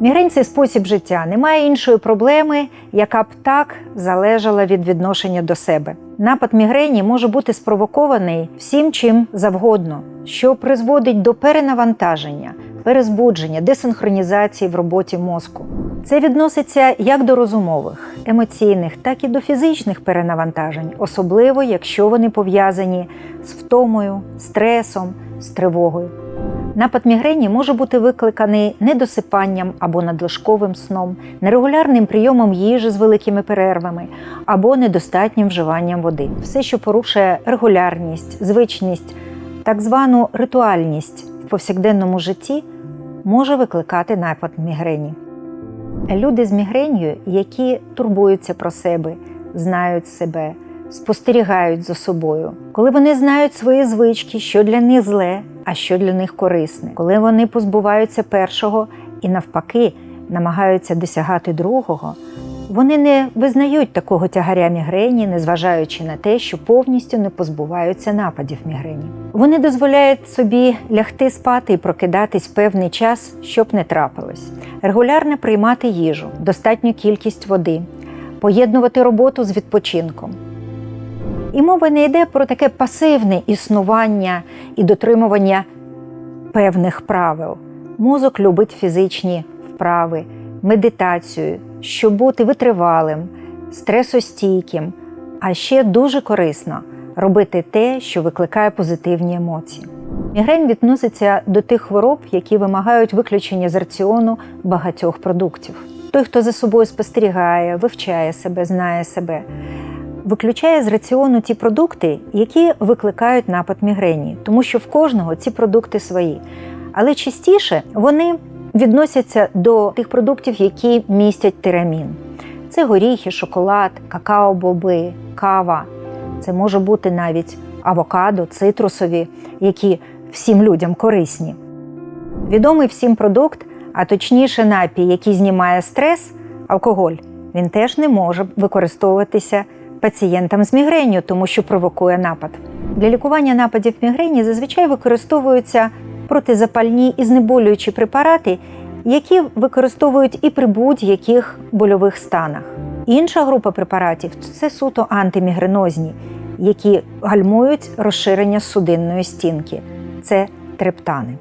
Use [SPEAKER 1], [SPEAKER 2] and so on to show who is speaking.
[SPEAKER 1] Мігрень це спосіб життя. Немає іншої проблеми, яка б так залежала від відношення до себе. Напад мігрені може бути спровокований всім чим завгодно, що призводить до перенавантаження, перезбудження, десинхронізації в роботі мозку. Це відноситься як до розумових, емоційних, так і до фізичних перенавантажень, особливо якщо вони пов'язані з втомою, стресом, з тривогою. Напад мігрені може бути викликаний недосипанням або надлишковим сном, нерегулярним прийомом їжі з великими перервами або недостатнім вживанням води. Все, що порушує регулярність, звичність, так звану ритуальність в повсякденному житті, може викликати напад мігрені. Люди з мігренью, які турбуються про себе, знають себе, спостерігають за собою, коли вони знають свої звички, що для них зле, а що для них корисне, коли вони позбуваються першого і навпаки намагаються досягати другого, вони не визнають такого тягаря мігрені, незважаючи на те, що повністю не позбуваються нападів мігрені. Вони дозволяють собі лягти спати і прокидатись певний час, щоб не трапилось, регулярно приймати їжу, достатню кількість води, поєднувати роботу з відпочинком. І мова не йде про таке пасивне існування і дотримування певних правил. Мозок любить фізичні вправи, медитацію, щоб бути витривалим, стресостійким, а ще дуже корисно робити те, що викликає позитивні емоції. Мігрень відноситься до тих хвороб, які вимагають виключення з раціону багатьох продуктів. Той, хто за собою спостерігає, вивчає себе, знає себе, виключає з раціону ті продукти, які викликають напад мігрені, тому що в кожного ці продукти свої. Але частіше вони відносяться до тих продуктів, які містять тирамін. Це горіхи, шоколад, какао-боби, кава. Це може бути навіть авокадо, цитрусові, які всім людям корисні. Відомий всім продукт, а точніше напій, який знімає стрес, алкоголь, він теж не може використовуватися пацієнтам з мігренью, тому що провокує напад. Для лікування нападів мігрені зазвичай використовуються протизапальні і знеболюючі препарати, які використовують і при будь-яких больових станах. Інша група препаратів це суто антимігренозні, які гальмують розширення судинної стінки. Це трептани.